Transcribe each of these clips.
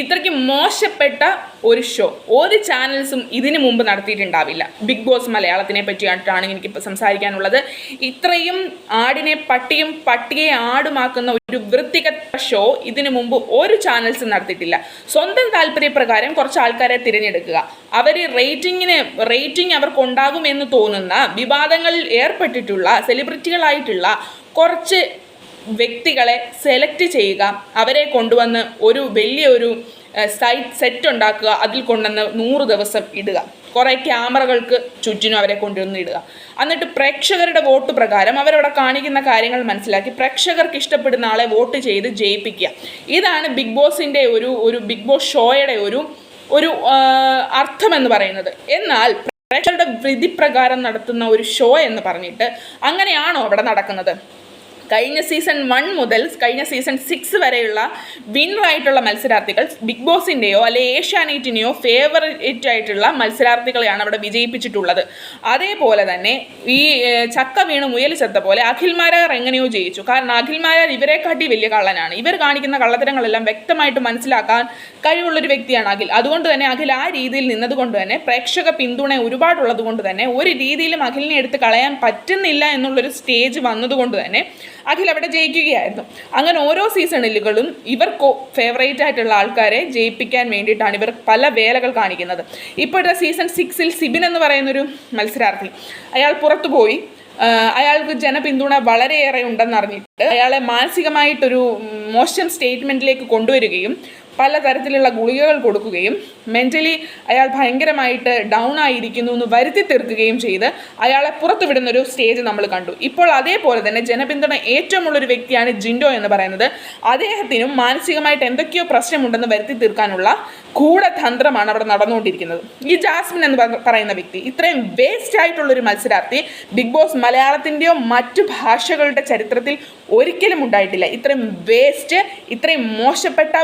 ഇത്രയ്ക്ക് മോശപ്പെട്ട ഒരു ഷോ ഒരു ചാനൽസും ഇതിനു മുമ്പ് നടത്തിയിട്ടുണ്ടാവില്ല. ബിഗ് ബോസ് മലയാളത്തിനെ പറ്റിയിട്ടാണ് എനിക്കിപ്പോൾ സംസാരിക്കാനുള്ളത്. ഇത്രയും ആടിനെ പട്ടിയും പട്ടിയെ ആടുമാക്കുന്ന ഒരു വൃത്തികെട്ട ഷോ ഇതിനു മുമ്പ് ഒരു ചാനൽസും നടത്തിയിട്ടില്ല. സ്വന്തം താല്പര്യപ്രകാരം കുറച്ച് ആൾക്കാരെ തിരഞ്ഞെടുക്കുക. അവർ റേറ്റിങ്ങിന് റേറ്റിംഗ് അവർക്കുണ്ടാകുമെന്ന് തോന്നുന്ന വിവാദങ്ങളിൽ ഏർപ്പെട്ടിട്ടുള്ള സെലിബ്രിറ്റികളായിട്ടുള്ള കുറച്ച് വ്യക്തികളെ സെലക്ട് ചെയ്യുക അവരെ കൊണ്ടുവന്ന് ഒരു വലിയൊരു സൈറ്റ് സെറ്റ് ഉണ്ടാക്കുക അതിൽ കൊണ്ടുവന്ന് നൂറ് ദിവസം ഇടുക. കുറേ ക്യാമറകൾക്ക് ചുറ്റിനും അവരെ കൊണ്ടുവന്ന് ഇടുക. എന്നിട്ട് പ്രേക്ഷകരുടെ വോട്ട് പ്രകാരം അവരവിടെ കാണിക്കുന്ന കാര്യങ്ങൾ മനസ്സിലാക്കി പ്രേക്ഷകർക്ക് ഇഷ്ടപ്പെടുന്ന ആളെ വോട്ട് ചെയ്ത് ജയിപ്പിക്കുക. ഇതാണ് ബിഗ് ബോസിന്റെ ഒരു ഒരു ബിഗ് ബോസ് ഷോയുടെ ഒരു ഒരു അർത്ഥമെന്ന് പറയുന്നത്. എന്നാൽ പ്രേക്ഷകരുടെ വിധിപ്രകാരം നടത്തുന്ന ഒരു ഷോ എന്ന് പറഞ്ഞിട്ട് അങ്ങനെയാണോ അവിടെ നടക്കുന്നത്? കഴിഞ്ഞ സീസൺ വൺ മുതൽ കഴിഞ്ഞ സീസൺ സിക്സ് വരെയുള്ള വിന്നറായിട്ടുള്ള മത്സരാർത്ഥികൾ ബിഗ് ബോസിന്റെയോ അല്ലെ ഏഷ്യാനെറ്റിനെയോ ഫേവറേറ്റ് ആയിട്ടുള്ള മത്സരാർത്ഥികളെയാണ് അവിടെ വിജയിപ്പിച്ചിട്ടുള്ളത്. അതേപോലെ തന്നെ ഈ ചക്ക വീണ് മുയൽ ചത്ത പോലെ അഖിൽമാരാർ എങ്ങനെയോ ജയിച്ചു. കാരണം അഖിൽമാരാർ ഇവരെക്കാട്ടി വലിയ കള്ളനാണ്. ഇവർ കാണിക്കുന്ന കള്ളത്തരങ്ങളെല്ലാം വ്യക്തമായിട്ട് മനസ്സിലാക്കാൻ കഴിവുള്ളൊരു വ്യക്തിയാണ് അഖിൽ. അതുകൊണ്ട് തന്നെ അഖിൽ ആ രീതിയിൽ നിന്നതുകൊണ്ട് തന്നെ പ്രേക്ഷക പിന്തുണ ഒരുപാടുള്ളത് കൊണ്ട് തന്നെ ഒരു രീതിയിലും അഖിലിനെ എടുത്ത് കളയാൻ പറ്റുന്നില്ല എന്നുള്ളൊരു സ്റ്റേജ് വന്നതുകൊണ്ട് തന്നെ അഖിൽ അവിടെ ജയിക്കുകയായിരുന്നു. അങ്ങനെ ഓരോ സീസണിലുകളും ഇവർക്ക് ഫേവറേറ്റ് ആയിട്ടുള്ള ആൾക്കാരെ ജയിപ്പിക്കാൻ വേണ്ടിയിട്ടാണ് ഇവർ പല വേലകൾ കാണിക്കുന്നത്. ഇപ്പോഴത്തെ സീസൺ സിക്സിൽ സിബിൻ എന്ന് പറയുന്നൊരു മത്സരാർത്ഥി അയാൾ പുറത്തു പോയി. അയാൾക്ക് ജനപിന്തുണ വളരെയേറെ ഉണ്ടെന്നറിഞ്ഞിട്ട് അയാളെ മാനസികമായിട്ടൊരു മോശം സ്റ്റേറ്റ്മെന്റിലേക്ക് കൊണ്ടുവരികയും പലതരത്തിലുള്ള ഗുളികകൾ കൊടുക്കുകയും മെന്റലി അയാൾ ഭയങ്കരമായിട്ട് ഡൗൺ ആയിരിക്കുന്നു എന്ന് വരുത്തി തീർക്കുകയും ചെയ്ത് അയാളെ പുറത്തു വിടുന്നൊരു സ്റ്റേജ് നമ്മൾ കണ്ടു. ഇപ്പോൾ അതേപോലെ തന്നെ ജനപിന്തുണ ഏറ്റവും ഉള്ളൊരു വ്യക്തിയാണ് ജിൻഡോ എന്ന് പറയുന്നത്. അദ്ദേഹത്തിനും മാനസികമായിട്ട് എന്തൊക്കെയോ പ്രശ്നമുണ്ടെന്ന് വരുത്തി തീർക്കാനുള്ള ഗൂഢതന്ത്രമാണ് അവിടെ നടന്നുകൊണ്ടിരിക്കുന്നത്. ഈ ജാസ്മിൻ എന്ന് പറയുന്ന വ്യക്തി ഇത്രയും വേസ്റ്റ് ആയിട്ടുള്ളൊരു മത്സരാർത്ഥി ബിഗ് ബോസ് മലയാളത്തിന്റെയോ മറ്റു ഭാഷകളുടെ ചരിത്രത്തിൽ ഒരിക്കലും ഉണ്ടായിട്ടില്ല. ഇത്രയും വേസ്റ്റ് ഇത്രയും മോശപ്പെട്ട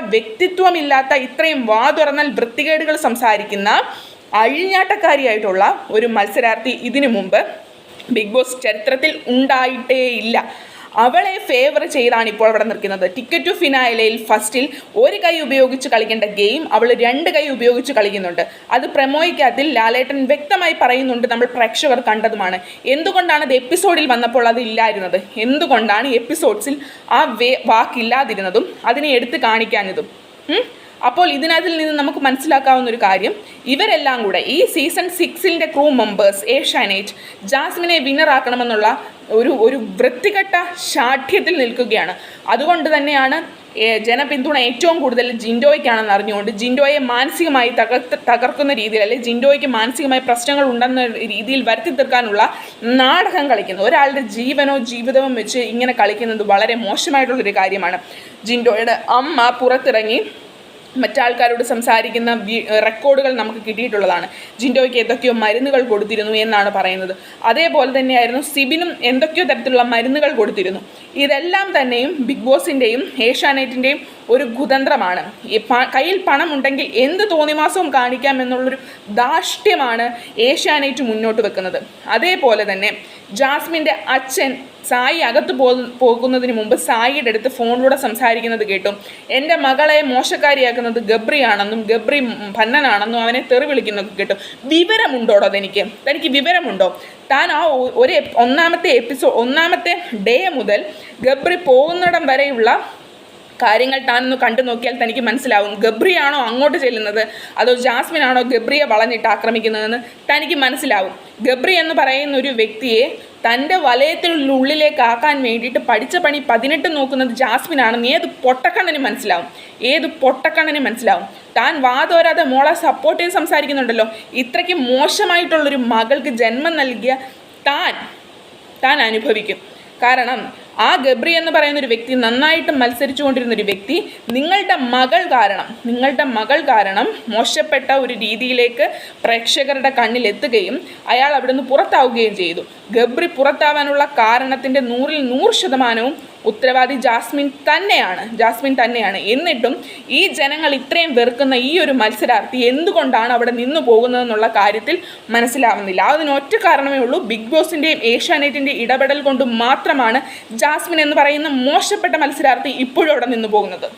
വ്യക്തിത്വമില്ലാത്ത ഇത്രയും വാ തുറന്നാൽ വൃത്തികേടുകൾ സംസാരിക്കുന്ന അഴിഞ്ഞാട്ടക്കാരിയായിട്ടുള്ള ഒരു മത്സരാർത്ഥി ഇതിനു മുമ്പ് ബിഗ് ബോസ് ചരിത്രത്തിൽ ഉണ്ടായിട്ടേയില്ല. അവളെ ഫേവർ ചെയ്താണ് ഇപ്പോൾ അവിടെ നിൽക്കുന്നത്. ടിക്കറ്റ് ടു ഫിനാലയിൽ ഫസ്റ്റിൽ ഒരു കൈ ഉപയോഗിച്ച് കളിക്കേണ്ട ഗെയിം അവൾ രണ്ട് കൈ ഉപയോഗിച്ച് കളിക്കുന്നുണ്ട്. അത് പ്രമോയിക്കാത്തിൽ ലാലേട്ടൻ വ്യക്തമായി പറയുന്നുണ്ട് നമ്മൾ പ്രേക്ഷകർ കണ്ടതുമാണ്. എന്തുകൊണ്ടാണ് അത് എപ്പിസോഡിൽ വന്നപ്പോൾ അത് ഇല്ലായിരുന്നത്? എന്തുകൊണ്ടാണ് എപ്പിസോഡ്സിൽ ആ വേ വാക്കില്ലാതിരുന്നതും അതിനെ എടുത്ത് കാണിക്കാഞ്ഞതും? അപ്പോൾ ഇതിനകത്തിൽ നിന്ന് നമുക്ക് മനസ്സിലാക്കാവുന്ന ഒരു കാര്യം ഇവരെല്ലാം കൂടെ ഈ സീസൺ സിക്സിന്റെ ക്രൂ മെമ്പേഴ്സ് ഏഷ്യാനേറ്റ് ജാസ്മിനെ വിന്നറാക്കണമെന്നുള്ള ഒരു ഒരു വൃത്തികെട്ട ശാഠ്യത്തിൽ നിൽക്കുകയാണ്. അതുകൊണ്ട് തന്നെയാണ് ജനപിന്തുണ ഏറ്റവും കൂടുതൽ ജിൻഡോയ്ക്കാണെന്ന് അറിഞ്ഞുകൊണ്ട് ജിൻഡോയെ മാനസികമായി തകർക്കുന്ന രീതിയിൽ അല്ലെങ്കിൽ ജിൻഡോയ്ക്ക് മാനസികമായി പ്രശ്നങ്ങൾ ഉണ്ടെന്ന രീതിയിൽ വരുത്തി തീർക്കാനുള്ള നാടകം കളിക്കുന്നത്. ഒരാളുടെ ജീവനോ ജീവിതവും വെച്ച് ഇങ്ങനെ കളിക്കുന്നത് വളരെ മോശമായിട്ടുള്ളൊരു കാര്യമാണ്. ജിൻഡോയുടെ അമ്മ പുറത്തിറങ്ങി മറ്റാൾക്കാരോട് സംസാരിക്കുന്ന റെക്കോർഡുകൾ നമുക്ക് കിട്ടിയിട്ടുള്ളതാണ്. ജിൻഡോയ്ക്ക് എന്തൊക്കെയോ മരുന്നുകൾ കൊടുത്തിരുന്നു എന്നാണ് പറയുന്നത്. അതേപോലെ തന്നെയായിരുന്നു സിബിനും എന്തൊക്കെയോ തരത്തിലുള്ള മരുന്നുകൾ കൊടുത്തിരുന്നു. ഇതെല്ലാം തന്നെയും ബിഗ് ബോസിന്റെയും ഏഷ്യാനെറ്റിന്റെയും ഒരു കുതന്ത്രമാണ്. ഈ കയ്യിൽ പണമുണ്ടെങ്കിൽ എന്ത് തോന്നിമാസവും കാണിക്കാം എന്നുള്ളൊരു ധാർഷ്ട്യമാണ് ഏഷ്യാനേറ്റ് മുന്നോട്ട് വെക്കുന്നത്. അതേപോലെ തന്നെ ജാസ്മിന്റെ അച്ഛൻ സായി അകത്ത് പോ പോകുന്നതിന് മുമ്പ് സായിയുടെ അടുത്ത് ഫോണിലൂടെ സംസാരിക്കുന്നത് കേട്ടു. എന്റെ മകളെ മോശക്കാരിയാക്കുന്നത് ഗബ്രിയാണെന്നും ഗബ്രി ഭന്നനാണെന്നും അവനെ തെറി വിളിക്കുന്ന കേട്ടു. വിവരമുണ്ടോടോ അതെനിക്ക്? തനിക്ക് വിവരമുണ്ടോ? താൻ ആ ഒരു ഒന്നാമത്തെ എപ്പിസോഡ് ഒന്നാമത്തെ ഡേ മുതൽ ഗബ്രി പോകുന്നിടം വരെയുള്ള കാര്യങ്ങൾ താനൊന്ന് കണ്ടു നോക്കിയാൽ തനിക്ക് മനസ്സിലാവും. ഗബ്രിയാണോ അങ്ങോട്ട് ചെല്ലുന്നത്? അതോ ജാസ്മിൻ ആണോ ഗബ്രിയെ വളഞ്ഞിട്ട് ആക്രമിക്കുന്നതെന്ന് തനിക്ക് മനസ്സിലാവും. ഗബ്രി എന്ന് പറയുന്ന ഒരു വ്യക്തിയെ തന്റെ വലയത്തിനുള്ളിലേക്ക് ആക്കാൻ വേണ്ടിയിട്ട് പഠിച്ച പണി പതിനെട്ട് നോക്കുന്നത് ജാസ്മിൻ ആണെന്ന് ഏത് പൊട്ടക്കണ്ണന് മനസ്സിലാവും. ഏത് പൊട്ടക്കണ്ണന് മനസ്സിലാവും. താൻ വാതോരാതെ മോളെ സപ്പോർട്ട് ചെയ്ത് സംസാരിക്കുന്നുണ്ടല്ലോ. ഇത്രയ്ക്ക് മോശമായിട്ടുള്ളൊരു മകൾക്ക് ജന്മം നൽകിയ താൻ താൻ അനുഭവിക്കും. കാരണം ആ ഗബ്രി എന്ന് പറയുന്ന ഒരു വ്യക്തി നന്നായിട്ട് മത്സരിച്ചു കൊണ്ടിരുന്ന ഒരു വ്യക്തി നിങ്ങളുടെ മകൾ കാരണം നിങ്ങളുടെ മകൾ കാരണം മോശപ്പെട്ട ഒരു രീതിയിലേക്ക് പ്രേക്ഷകരുടെ കണ്ണിൽ എത്തുകയും അയാൾ അവിടെ നിന്ന് പുറത്താവുകയും ചെയ്തു. ഗബ്രി പുറത്താവാനുള്ള കാരണത്തിന്റെ നൂറിൽ നൂറ് ശതമാനവും ഉത്തരവാദി ജാസ്മിൻ തന്നെയാണ് ജാസ്മിൻ തന്നെയാണ്. എന്നിട്ടും ഈ ജനങ്ങൾ ഇത്രയും വെറുക്കുന്ന ഈ ഒരു മത്സരാർത്ഥി എന്തുകൊണ്ടാണ് അവിടെ നിന്നു പോകുന്നതെന്നുള്ള കാര്യത്തിൽ മനസ്സിലാവുന്നില്ല. അതിന് ഒറ്റ കാരണമേ ഉള്ളൂ ബിഗ് ബോസിന്റെയും ഏഷ്യാനെറ്റിന്റെ ഇടപെടൽ കൊണ്ട് മാത്രമാണ് ജാസ്മിൻ എന്ന് പറയുന്ന മോശപ്പെട്ട മത്സരാർത്ഥി ഇപ്പോഴും അവിടെ നിന്നു പോകുന്നത്.